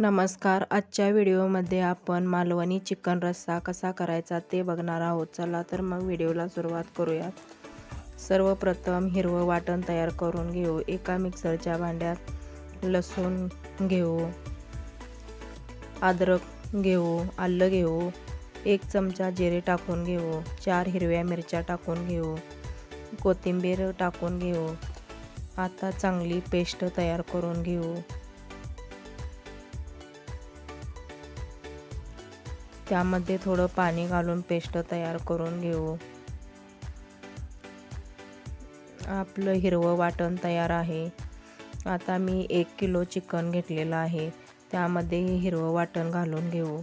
नमस्कार. आजच्या व्हिडिओमध्ये आपण मालवणी चिकन रस्सा कसा करायचा ते बघणार आहोत. चला तर मग व्हिडिओला सुरुवात करूयात. सर्वप्रथम हिरवं वाटण तयार करून घेऊ. एका मिक्सरच्या भांड्यात लसूण घेऊ. अद्रक घेऊ. आलं घेऊ. एक चमचा जिरे टाकून घेऊ. चार हिरव्या मिरच्या टाकून घेऊ. कोथिंबीर टाकून घेऊ. आता चांगली पेस्ट तयार करून घेऊ. त्यामध्ये थोडं पाणी घालून पेस्ट तयार करून घेऊ. आपलं हिरवं वाटण तयार आहे. आता मी एक किलो चिकन घेतलेलं आहे. त्यामध्ये हिरवं वाटण घालून घेऊ.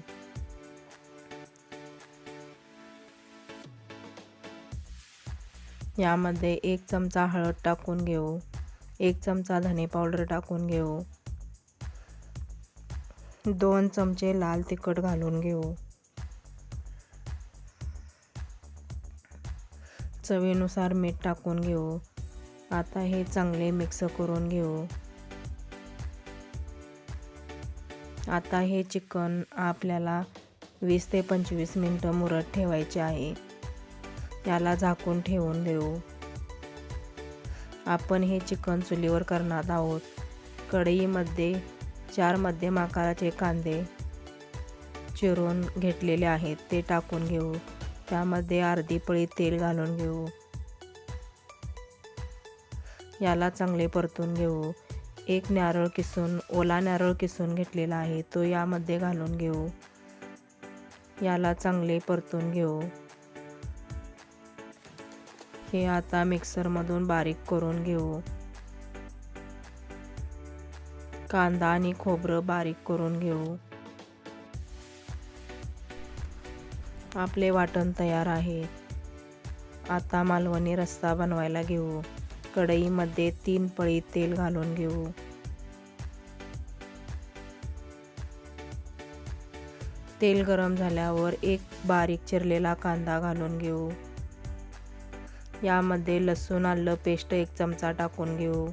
यामध्ये एक चमचा हळद टाकून घेऊ. एक चमचा धने पावडर टाकून घेऊ. दोन चमचे लाल तिखट घालून घेऊ. चवीनुसार मीठ टाकून घेऊ. आता हे चांगले मिक्स करून घेऊ. आता हे चिकन आपल्याला वीस ते पंचवीस मिनटं मुरत ठेवायचे आहे. याला झाकून ठेवून देऊ. आपण हे चिकन चुलीवर करणार आहोत. कढईमध्ये चार मध्यम आकाराचे कांदे चिरून घेतलेले आहेत ते टाकून घेऊ. त्यामध्ये अर्धी पळी तेल घालून घेऊ. याला चांगले परतून घेऊ. एक नारळ किसून ओला नारळ किसून घेतलेला आहे तो यामध्ये घालून घेऊ. याला चांगले परतून घेऊ. हे आता मिक्सरमधून बारीक करून घेऊ. कांदा आणि खोबरं बारीक करून घेऊ. आपले वाटण तयार आहे. आता मालवणी रस्ता बनवायला घेऊ. कढईमध्ये तीन पळी तेल घालून घेऊ. तेल गरम झाल्यावर एक बारीक चिरलेला कांदा घालून घेऊ. यामध्ये लसूण आलं पेस्ट एक चमचा टाकून घेऊ.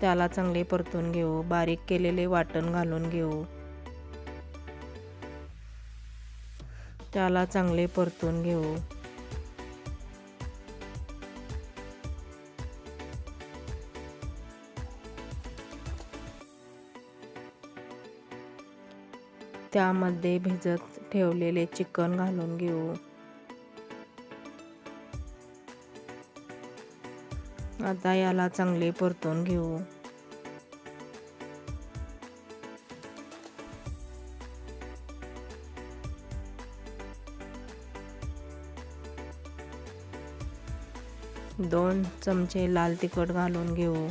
त्याला चांगले परतून घेऊ. बारीक केलेले वाटण घालून घेऊ. त्याला चांगले परतून घेऊ. त्यामध्ये भिजत ठेवलेले चिकन घालून घेऊ. आता याला चांगले परतून घेऊ. दोन चमचे लाल तिखट घालून घेऊ.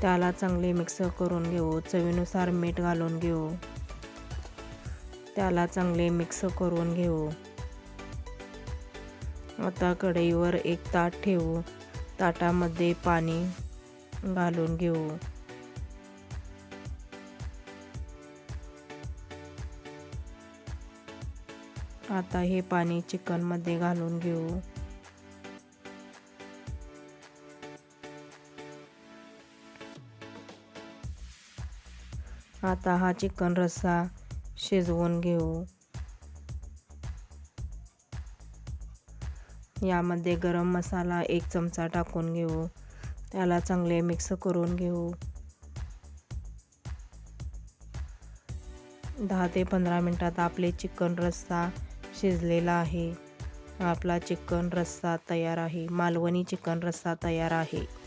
त्याला चांगले मिक्स करून घेऊ. चवीनुसार मीठ घालून घेऊ. त्याला चांगले मिक्स करून घेऊ. आता कढईवर एक ताट ठेवू. ताटामध्ये पाणी घालून घेऊ. आता हे पाणी चिकनमध्ये घालून घेऊ. आता हा चिकन रस्सा शिजवून घेऊ. यामध्ये गरम मसाला एक चमचा टाकून घेऊ. त्याला चांगले मिक्स करून घेऊ. दहा ते पंधरा मिनटात आपले चिकन रस्सा शिजलेला आहे. आपला चिकन रस्सा तयार आहे. मालवणी चिकन रस्सा तयार आहे.